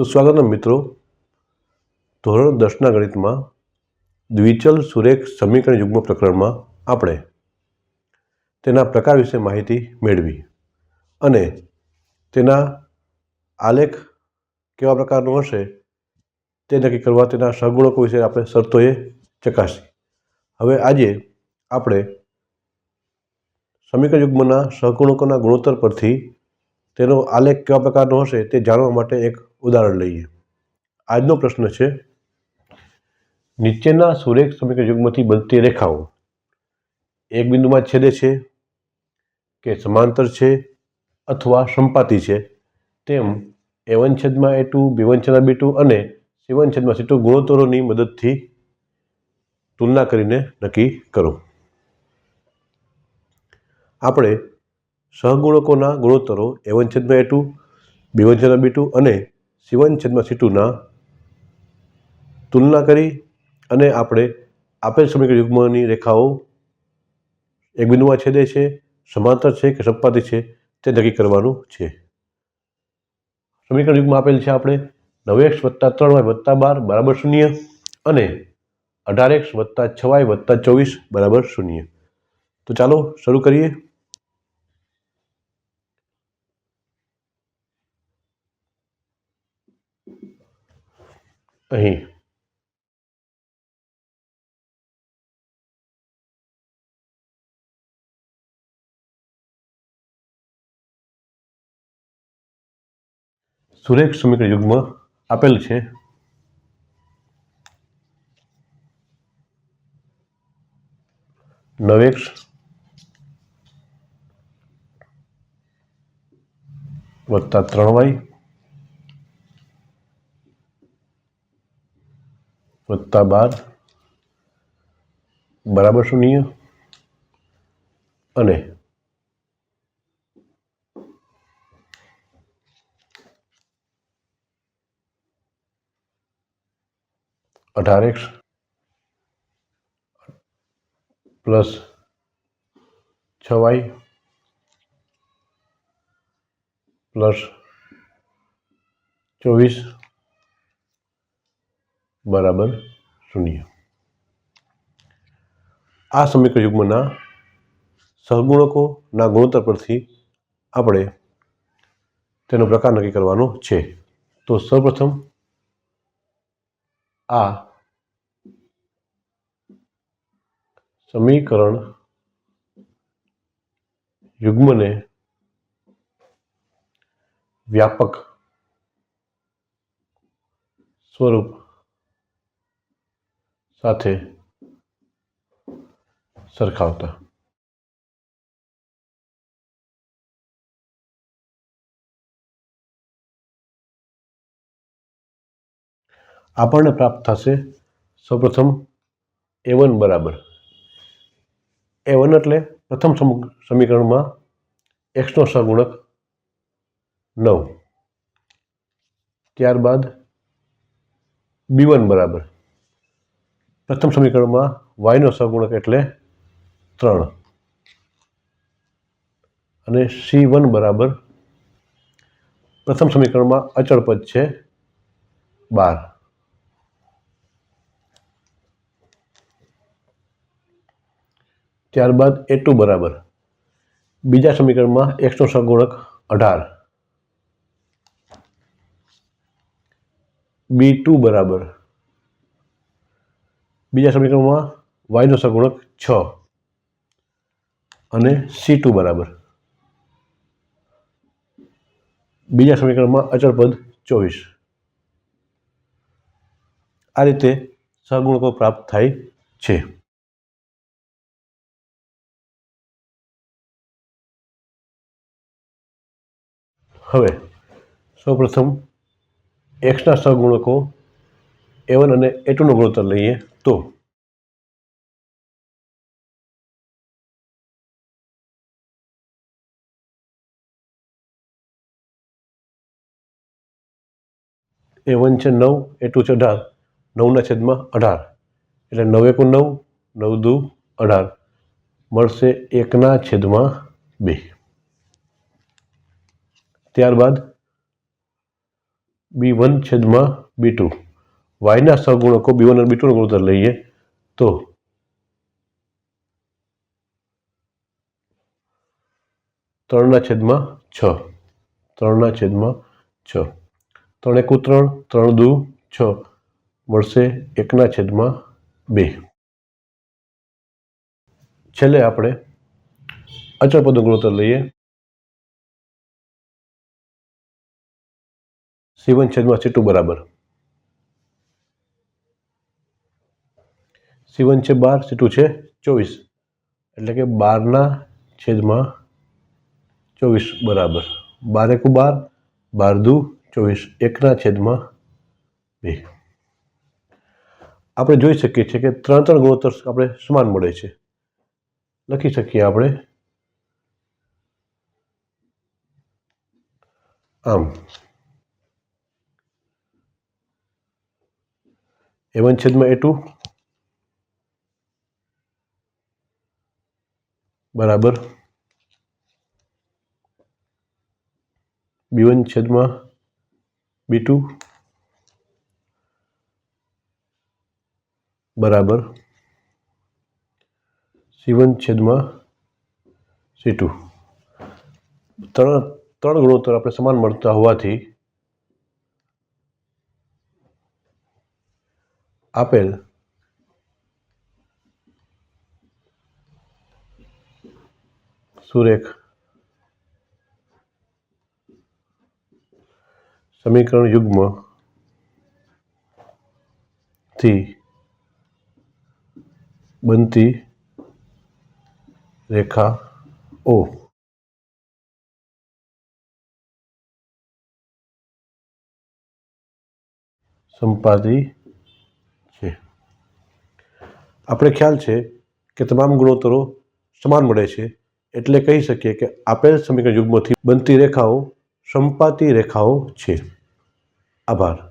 સુસ્વાગતમ મિત્રો, ધોરણ દસના ગણિતમાં દ્વિચલ સુરેખ સમીકરણ યુગ્મ પ્રકરણમાં આપણે તેના પ્રકાર વિશે માહિતી મેળવી અને તેના આલેખ કેવા પ્રકારનો હશે તે નક્કી કરવા તેના સહગુણકો વિશે આપણે શરતોએ ચકાસી. હવે આજે આપણે સમીકરણ યુગ્મના સહગુણકોના ગુણોત્તર પરથી તેનો આલેખ કેવા પ્રકારનો હશે તે જાણવા માટે એક ઉદાહરણ લઈએ. આજનો પ્રશ્ન છે, નીચેના સુરેખ સમીકરણ યુગમાંથી બનતી રેખાઓ એક બિંદુમાં છેદે છે કે સમાંતર છે અથવા સંપાતી છે? તેમ એ વન છેદમાં એ ટુ બી વન છેદમાં બી ટુ અને સી વન છેદમાં સી ટુ ગુણોત્તરોની મદદથી તુલના કરીને નક્કી કરો. આપણે સહગુણકોના ગુણોત્તરો એ વન છેદમાં એ ટુ બી વન છેદમાં બી ટુ અને સી વન છેદમાં સીટુના તુલના કરી અને આપણે આપેલ સમીકરણ યુગ્મની રેખાઓ એક બિંદુમાં છેદે છે, સમાંતર છે કે સંપાતી છે તે નક્કી કરવાનું છે. સમીકરણ યુગ્મ આપેલ છે આપણે નવ એક્સ વત્તા ત્રણ વાય વત્તા બાર બરાબર શૂન્ય અને અઢાર એક્સ વત્તા છ વાય વત્તા ચોવીસ બરાબર શૂન્ય. તો ચાલો શરૂ કરીએ. અહીં. સુરેખ સમીકરણ યુગ્મ આપેલ છે. નવેક્ષ વત્તા ત્રણ વાય. વત્તા બાર બરાબર શૂન્ય અને અઢાર એક્સ પ્લસ છ વાય પ્લસ ચોવીસ બરાબર, શૂન્ય. આ સમીકરણ યુગ્મના સહગુણકોના ગુણોત્તર પરથી આપણે તેનો પ્રકાર નક્કી કરવાનો છે. તો સૌપ્રથમ આ સમીકરણ યુગ્મને વ્યાપક સ્વરૂપ સાથે સરખાવતા. આપણને પ્રાપ્ત થશે સૌપ્રથમ એ વન બરાબર. એ વન એટલે પ્રથમ સમ- સમીકરણમાં એક્સનો સગુણક નવ. ત્યારબાદ બી વન બરાબર. પ્રથમ સમીકરણમાં વાયનો સહગુણક એટલે ત્રણ. અને સી વન બરાબર પ્રથમ સમીકરણમાં અચળ પદ છે બાર. ત્યારબાદ એ ટુ બરાબર. બીજા સમીકરણમાં એક્સનો સગુણક અઢાર. બી ટુ બરાબર. બીજા સમીકરણમાં વાયનો સગુણક છ અને સી ટુ બરાબર. બીજા સમીકરણમાં અચળ પદ ચોવીસ. આ રીતે સગુણકો પ્રાપ્ત થાય છે. હવે સૌપ્રથમ એક્સના સહગુણકો એ વન અને એ ટુનો ગુણોત્તર લઈએ તો એ વન છે નવ એ છે અઢાર. નવના છેદમાં અઢાર. એટલે નવ એકુ નવ નવ દુ અઢાર. મળશે એકના છેદમાં બે. ત્યારબાદ બી વન છેદમાં બી ટુ વાયના સહગુણકો બી વન અને બી ટુનો ગુણોત્તર લઈએ તો? ત્રણના છેદમાં છ. ત્રણના છેદમાં છ. ત્રણ એકુ ત્રણ ત્રણ દુ, છ. મળશે એકના છેદમાં બે. છેલ્લે આપણે અચળ પદનો ગુણોત્તર લઈએ. સી વન છેદમાં સી ટુ બરાબર. સી વન છે બાર સી ટુ છે ચોવીસ. એટલે કે બારના છેદમાં ચોવીસ બરાબર. બાર એકુ બાર બાર દુ ચોવીસ. એકના છેદમાં બે. આપણે જોઈ શકીએ છીએ કે ત્રણ ત્રણ ગુણોત્તર આપણે સમાન મળે છે. લખી શકીએ આપણે. આમ. એ વન છેદમાં એ ટુ બરાબર. બી વન છેદમાં બી ટુ. બરાબર. સી વન છેદમાં સી ટુ. ત્રણ ત્રણ ગુણોત્તર આપણે સમાન મળતા હોવાથી આપેલ સુરેખ. સમીકરણ યુગ્મથી બનતી રેખા ઓ. સંપાદી છે. આપણે ખ્યાલ છે કે તમામ ગુણોત્તરો સમાન મળે છે. એટલે કહી શકીએ કે આપેલ સમીકરણ યુગ્મથી બનતી રેખાઓ સંપાતી રેખાઓ છે. આભાર.